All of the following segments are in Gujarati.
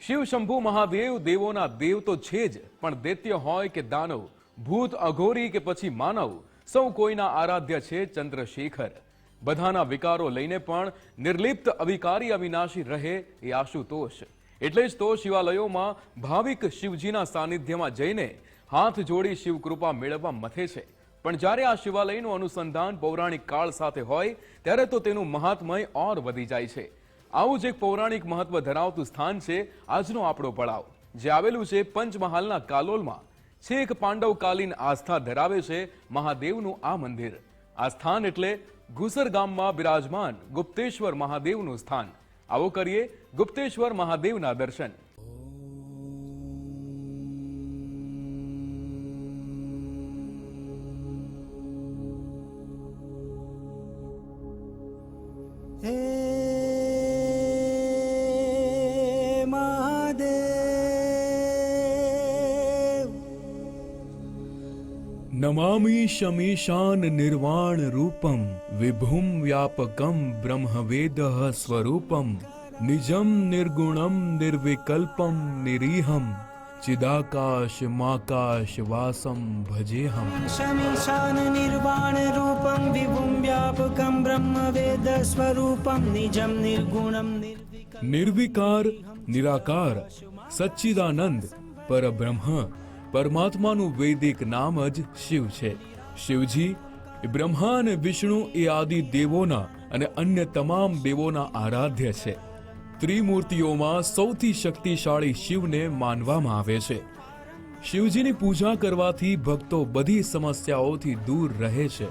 શિવ શંભુ મહાદેવ દેવોના દેવ તો છે જ, પણ દૈત્ય હોય કે દાનવ, ભૂત અઘોરી કે પછી માનવ, સૌ કોઈના આરાધ્ય છે ચંદ્રશેખર. બધાના વિકારો લઈને પણ નિર્લિપ્ત અવિકારી અવિનાશી રહે એ આશુતોષ. એટલે જ તો શિવાલયોમાં ભાવિક શિવજીના સાનિધ્યમાં જઈને હાથ જોડી શિવકૃપા મેળવવા મથે છે. પણ જ્યારે આ શિવાલયનું અનુસંધાન પૌરાણિક કાળ સાથે હોય, ત્યારે તો તેનું મહાત્મય ઓર વધી જાય છે. આવું જ એક પૌરાણિક મહત્વ ધરાવતું સ્થાન છે આજનો આપણો પડાવ, જે આવેલું છે પંચમહાલના કાલોલમાં. છેક પાંડવકાલીન આસ્થા ધરાવે છે મહાદેવનું આ મંદિર. આ સ્થાન એટલે ઘુસર ગામમાં બિરાજમાન ગુપ્તેશ્વર મહાદેવનું સ્થાન. આવો કરીએ ગુપ્તેશ્વર મહાદેવના દર્શન. નમામિ શમીશાન નિર્વાણ રૂપમ વિભુમ વ્યાપકમ બ્રહ્મવેદ સ્વરૂપમ નિજમ નિર્ગુણમ નિર્વિકલ્પમ નિરીહમ ચિદાકાશ માકાશ વાસમ ભજેહમ શમીશાન નિર્વાણ રૂપમ વિભુમ વ્યાપકમ બ્રહ્મ વેદ સ્વરૂપમ નિજમ નિર્ગુણમ નિર્વિકાર નિરાકાર સચ્ચિદાનંદ પરબ્રહ્મ પરમાત્માનું વૈદિક નામ જ શિવ છે. શિવજી, બ્રહ્મા અને વિષ્ણુ એ આદિ દેવોના અને અન્ય તમામ દેવોના આરાધ્ય છે. ત્રિમૂર્તિઓમાં સૌથી શક્તિશાળી શિવને માનવામાં આવે છે. શિવજીની પૂજા કરવાથી ભક્તો બધી સમસ્યાઓથી દૂર રહે છે.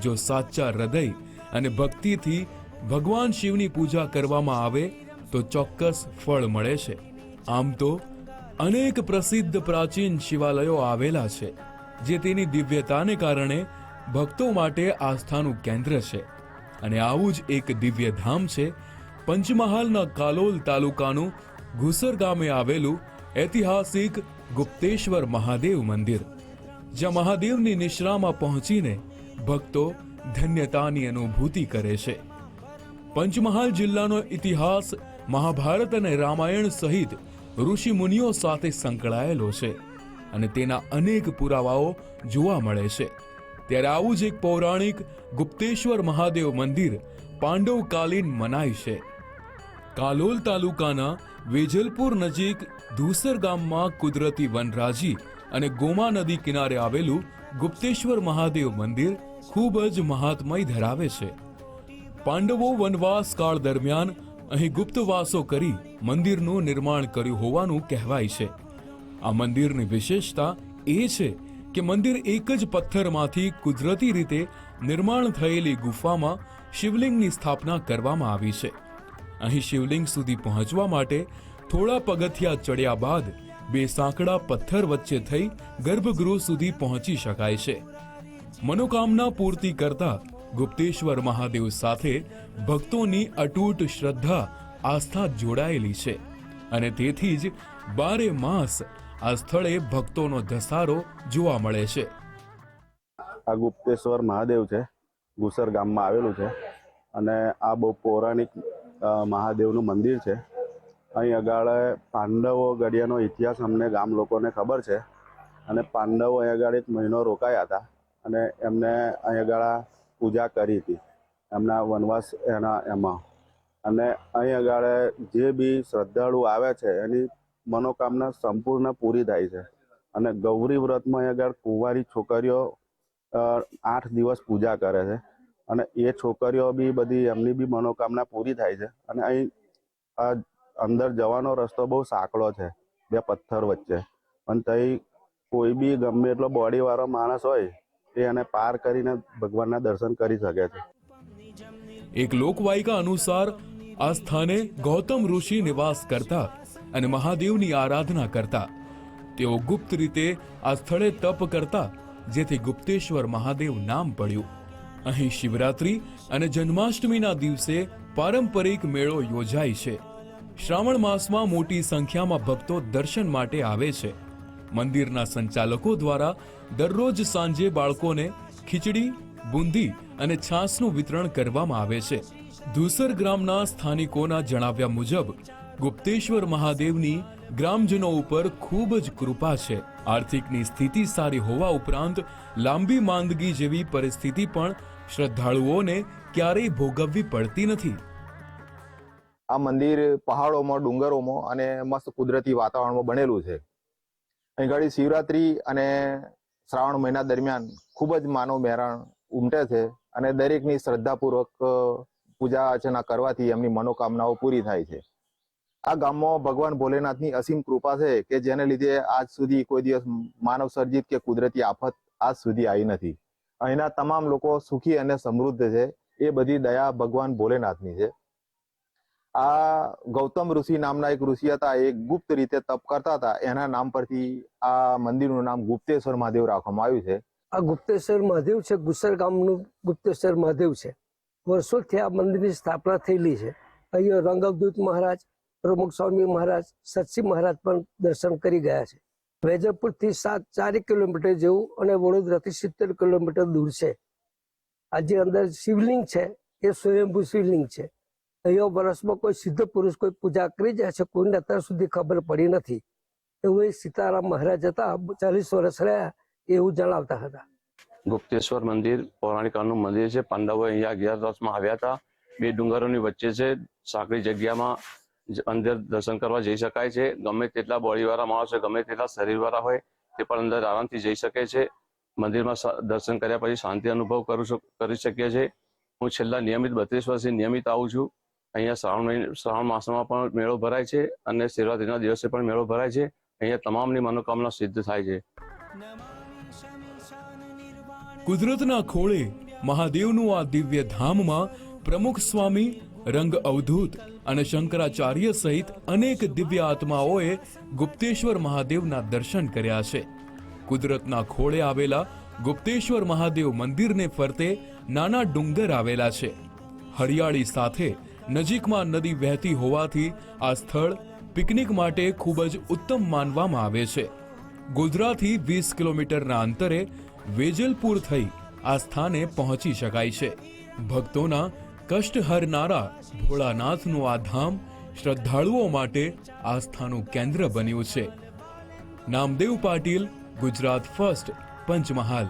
જો સાચા હૃદય અને ભક્તિથી ભગવાન શિવની પૂજા કરવામાં આવે, તો ચોક્કસ ફળ મળે છે. આમ તો અનેક પ્રસિદ્ધ પ્રાચીન શિવાલયો આવેલા છે, જે તેની દિવ્યતાને કારણે ભક્તો માટે આસ્થાનું કેન્દ્ર છે. અને આવું જ એક દિવ્ય ધામ છે, પંચમહાલના કાલોલ તાલુકાનું ઘુસર ગામે આવેલું ઐતિહાસિક ગુપ્તેશ્વર મહાદેવ મંદિર, જ્યાં મહાદેવની નિશ્રામાં પહોંચીને ભક્તો ધન્યતાની અનુભૂતિ કરે છે. પંચમહાલ જિલ્લાનો ઇતિહાસ મહાભારત અને રામાયણ સહિત ઋષિ મુનિઓ સાથે સંકળાયેલો છે અને તેના અનેક પુરાવાઓ જોવા મળે છે. ત્યારે આવું જ એક પૌરાણિક ગુપ્તેશ્વર મહાદેવ મંદિર પાંડવકાલીન મનાય છે. કાલોલ તાલુકાના વેજલપુર નજીક ધુસર ગામમાં કુદરતી વનરાજી અને ગોમા નદી કિનારે આવેલું ગુપ્તેશ્વર મહાદેવ મંદિર ખૂબ જ મહાત્મય ધરાવે છે. પાંડવો વનવાસ કાળ દરમિયાન અહીં ગુપ્તવાસો કરી મંદિરનું નિર્માણ કર્યું હોવાનું કહેવાય છે. આ મંદિરની વિશેષતા એ છે કે મંદિર એક જ પથ્થરમાંથી કુદરતી રીતે નિર્માણ થયેલી ગુફામાં શિવલિંગની સ્થાપના કરવામાં આવી છે. અહીં શિવલિંગ સુધી પહોંચવા માટે થોડા પગથિયા ચડ્યા બાદ બે સાંકડા પથ્થર વચ્ચે થઈ ગર્ભગૃહ સુધી પહોંચી શકાય છે. મનોકામના પૂર્તિ કરતા ગુપ્તેશ્વર મહાદેવ સાથે ભક્તોની અટૂટ શ્રદ્ધા આસ્થા જોડાયેલી છે અને તેથી જ બારે માસ આ સ્થળે ભક્તોનો ધસારો જોવા મળે છે. આ ગુપ્તેશ્વર મહાદેવ છે, ગુસર ગામમાં આવેલું છે અને આ બહુ પૌરાણિક મહાદેવનું મંદિર છે. અહીં આગળ પાંડવો ગડિયાનો ઇતિહાસ અમને ગામ લોકોને ખબર છે અને પાંડવો અહીં આગળ એક મહિનો રોકાયા હતા અને એમને અહીં આગળ પૂજા કરી હતી. એમના વનવાસ એના એમાં. અને અહીં આગળ જે બી શ્રદ્ધાળુ આવે છે, એની મનોકામના સંપૂર્ણ પૂરી થાય છે. અને ગૌરી વ્રતમાં અહીં આગળ કુંવારી છોકરીઓ આઠ દિવસ પૂજા કરે છે. અને એ છોકરીઓ બી બધી એમની બી મનોકામના પૂરી થાય છે. અને અહીં અંદર જવાનો રસ્તો બહુ સાંકડો છે, બે પથ્થર વચ્ચે. પણ તઈ કોઈ બી ગમે એટલો બોડીવાળો માણસ હોય એ અને પાર કરીને ભગવાનના દર્શન કરી શકે છે. એક લોકવાયકા અનુસાર આ સ્થાને ગૌતમ ઋષિ નિવાસ કરતા અને મહાદેવની આરાધના કરતા. તેઓ ગુપ્ત રીતે આ સ્થળે તપ કરતા, જેથી ગુપ્તેશ્વર મહાદેવ નામ પડ્યું. અહીં શિવરાત્રી અને જન્માષ્ટમીના દિવસે પારંપરિક મેળો યોજાય છે. શ્રાવણ માસમાં મોટી સંખ્યામાં ભક્તો દર્શન માટે આવે છે. મંદિરના સંચાલકો દ્વારા દરરોજ સાંજે બાળકોને ખીચડી, બુંદી અને છાસનું વિતરણ કરવામાં આવે છે. ધુસર ગ્રામના સ્થાનિકોના જણાવ્યા મુજબ, ગુપ્તેશ્વર મહાદેવની ગ્રામજનો ઉપર ખૂબ જ કૃપા છે. આર્થિકની સ્થિતિ સારી હોવા ઉપરાંત, લાંબી માંદગી જેવી પરિસ્થિતિ પણ શ્રદ્ધાળુઓને ક્યારેય ભોગવવી પડતી નથી. આ મંદિર પહાડોમાં, ડુંગરોમાં અને મસ્ત કુદરતી વાતાવરણમાં બનેલું છે. અહીં ઘડી શિવરાત્રી અને શ્રાવણ મહિના દરમિયાન ખૂબ જ માનવ મહેરાણ ઉમટે છે અને દરેકની શ્રદ્ધાપૂર્વક પૂજા અર્ચના કરવાથી એમની મનોકામનાઓ પૂરી થાય છે. આ ગામમાં ભગવાન ભોલેનાથની અસીમ કૃપા છે કે જેને લીધે આજ સુધી કોઈ દિવસ માનવ સર્જિત કે કુદરતી આફત આજ સુધી આવી નથી. અહીંના તમામ લોકો સુખી અને સમૃદ્ધ છે. એ બધી દયા ભગવાન ભોલેનાથની છે. આ ગૌતમ ઋષિ નામના એક ઋષિ હતા, એ ગુપ્ત રીતે તપ કરતા હતા. એના નામ પરથી આ મંદિરનું નામ ગુપ્તેશ્વર મહાદેવ રાખવામાં આવ્યું છે. આ ગુપ્તેશ્વર મહાદેવ છે ગુસર ગામનું ગુપ્તેશ્વર મહાદેવ છે. વર્ષોથી આ મંદિરની સ્થાપના થયેલી છે. અહીંયા રંગવદૂત મહારાજ, પ્રમુખ સ્વામી મહારાજ, સતસિંહ મહારાજ પણ દર્શન કરી ગયા છે. વેજરપુરથી સાત ચારેક કિલોમીટર જેવું અને વડોદરાથી સિત્તેર કિલોમીટર દૂર છે. આ જે અંદર શિવલિંગ છે, એ સ્વયંભૂ શિવલિંગ છે. અહીંયા વર્ષમાં કોઈ સિદ્ધ પુરુષ કોઈ પૂજા કરી જાય છે, કોઈને અત્યાર સુધી ખબર પડી નથી. એવું એ સીતારામ મહારાજ હતા, ચાલીસ વર્ષ રહ્યા એવું જણાવતા હતા. ગુપ્તેશ્વર મંદિર, પૌરાણિક કાળનું મંદિર છે. પાંડવો અહીંયા અગિયારસમાં આવ્યા હતા. બે ડુંગરોની વચ્ચે છે. સાંકડી જગ્યામાં અંદર દર્શન કરવા જઈ શકાય છે. ગમે તેટલા બોડીવાળા માણસો ગમે તેટલા શરીરવાળા હોય, તે પણ અંદર આરામથી જઈ શકે છે. મંદિરમાં દર્શન કર્યા પછી શાંતિ અનુભવ કરી શકીએ છીએ હું છેલ્લા નિયમિત બત્રીસ વર્ષથી નિયમિત આવું છું. અહીંયા શ્રાવણ મહિને, શ્રાવણ માસમાં પણ મેળો ભરાય છે અને શિવરાત્રીના દિવસે પણ મેળો ભરાય છે. અહીંયા તમામની મનોકામના સિદ્ધ થાય છે. કુદરતના ખોળે મહાદેવનું આ દિવ્ય ધામમાં પ્રમુખ સ્વામી, રંગ અવધૂત અને શંકરાચાર્ય સહિત અનેક દિવ્ય આત્માઓએ ગુપ્તેશ્વર મહાદેવના દર્શન કર્યા છે. કુદરતના ખોળે આવેલા ગુપ્તેશ્વર મહાદેવ મંદિરને ફરતે નાના ડુંગર આવેલા છે. હરિયાળી સાથે નજીકમાં નદી વહેતી હોવાથી આ સ્થળ પિકનિક માટે ખૂબ જ ઉત્તમ માનવામાં આવે છે. ગોધરાથી વીસ કિલોમીટરના અંતરે વેજલપુર થઈ આ સ્થાને પહોંચી શકાય છે. ભક્તોના કષ્ટ હરનારા ભોળાનાથનું આ ધામ શ્રદ્ધાળુઓ માટે આસ્થાનું કેન્દ્ર બન્યું છે. નામદેવ પાટીલ, ગુજરાત ફર્સ્ટ, પંચમહાલ